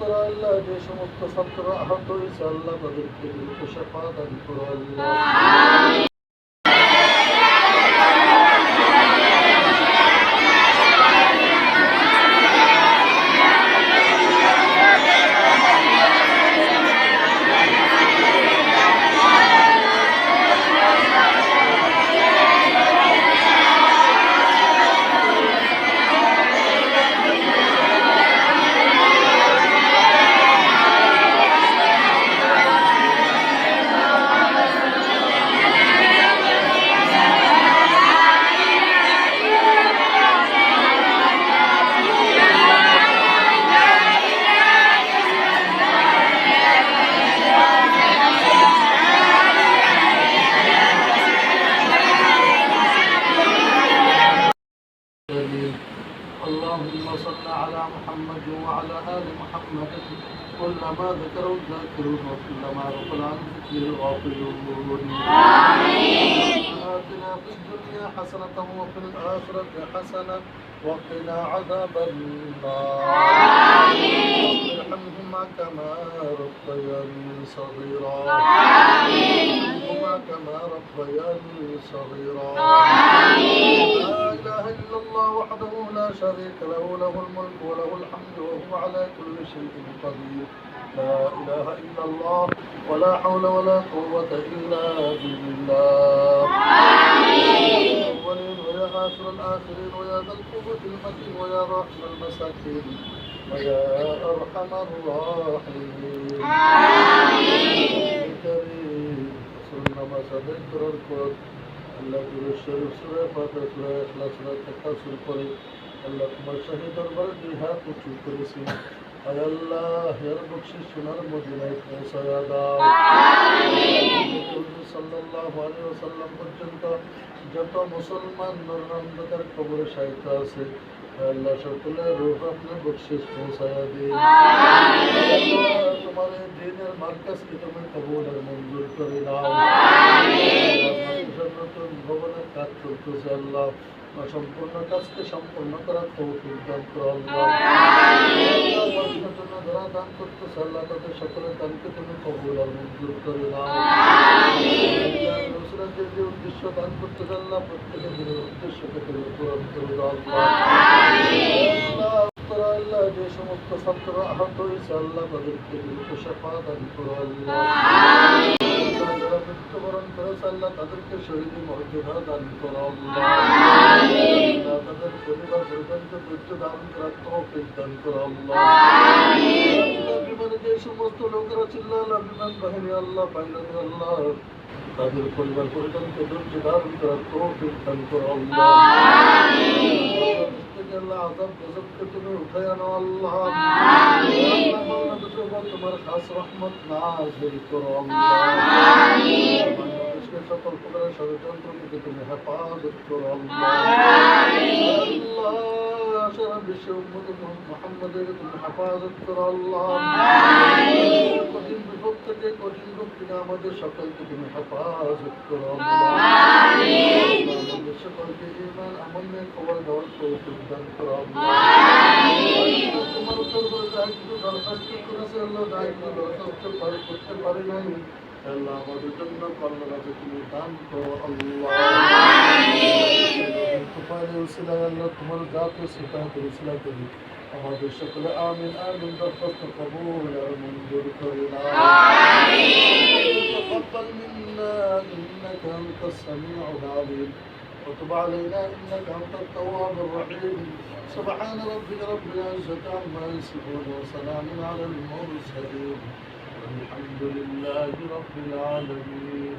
উত্তর আল্লাহ যে সমস্ত ছাত্র আহত হয়েছে আল্লাহ তাদেরকে দ্রুত শেফা দান করো আল্লাহ اللهم صل على محمد وعلى آل محمد كلما ذكروا الذاكرون وكلما غفل عن ذكر الغافلون آتنا في الدنيا حسنة وفي الآخرة حسنة وقنا عذاب النار. ارحمهما كما ربياني صغيرا. ارحمهما كما ربياني صغيرا. لا إله إلا الله وحده لا شريك له له الملك وله الحمد وهو على كل شيء قدير. لا إله إلا الله ولا حول ولا قوة إلا بالله. الأولين ويا آخر الآخرين ويا ذا القوة المتين ويا راحم المساكين ويا أرحم الراحمين. অভ্যন্তরণ পথ আল্লাহ গুরুস্বরূপ সুরে ফাতে সুরে এখলাস সুরে দেখা শুরু করে আল্লাহ তোমার শাহী দরবারে দুই হাত উঁচু করেছি আর আল্লাহ হের বকশি সোনার মদিনায় পৌঁছায়া দাও সাল্লাল্লাহু আলাইহি ওয়াসাল্লাম পর্যন্ত যত মুসলমান নরনন্দকার কবরে সাহিত্য আছে আল্লাহ সকলের রূপ আপনার বকশিস পৌঁছায়া দিন তোমার দিনের মার্কাজকে তুমি কবুল আর মঞ্জুর করে দাও চলতেছে আল্লাহ সম্পূর্ণ কাজকে সম্পূর্ণ করার তৌফিক দান করো আল্লাহ। যারা দান করতেছে আল্লাহ তাদের সকলের দানকে তুমি কবুল আর মঞ্জুর করে রসুলের যে উদ্দেশ্য দান করতে আল্লাহ প্রত্যেকের দিনের উদ্দেশ্যকে তুমি পূরণ করে দাও। আল্লাহ আল্লাহ, যে সমস্ত ছাত্র আহত হয়েছে আল্লাহ তাদেরকে দ্রুত শেফা দান করো আল্লাহ, যারা মৃত্যুবরণ করেছে আল্লাহ তাদেরকে শহীদী মর্যাদা দান করো আল্লাহ আল্লাহ, তাদের পরিবার পরিজনকে ধৈর্য দান করার তৌফিক দান করো আল্লাহ। আল্লাহ, বিমানে যে সমস্ত লোকেরা চিল্লাল বিমান বাহিনী আল্লাহ পাইলট আল্লাহ তাদের পরিবার পরিজনকে ধৈর্য ধারণ করার তৌফিক দান করো আল্লাহ। বাংলাদেশ থেকে আল্লাহ আজাব গজবকে তুমি উঠাই আনো আল্লাহ। বাংলাদেশের উপর তোমার খাস রহমত নাজিল করো আল্লাহ। বাংলাদেশকে সকল প্রকারের ষড়যন্ত্র থেকে তুমি হেফাজত করো আল্লাহ। আল্লাহ সারা বিশ্বে উম্মত মুহাম্মাদের তুমি হেফাজত করো আল্লাহ। কঠিন বিপদ থেকে কঠিন রূপ থেকে আমাদের সকলকে তুমি হেফাজত করো আমাদের সকলকে ইমান আমলের খবর দেওয়ার তৌফিক দান করো তোমার দরবারে যা কিছু দরখাস্ত করেছে আল্লাহ যা কিছু দরখাস্ত পারি করতে পারি নাই আল্লাহ আমাদের জন্য কল্যাণে তুমি দান করো আল্লাহ তোমার জাতীয় সিফাতের উসিলা করি আমাদের সকলে আমিন আমিন দরখাস্ত কবুল আর মঞ্জুর করে না تقبل منا إنك أنت السميع العليم وتب علينا إنك أنت التواب الرحيم سبحان ربك رب العزة عما يصفون وسلام على المرسلين والحمد لله رب العالمين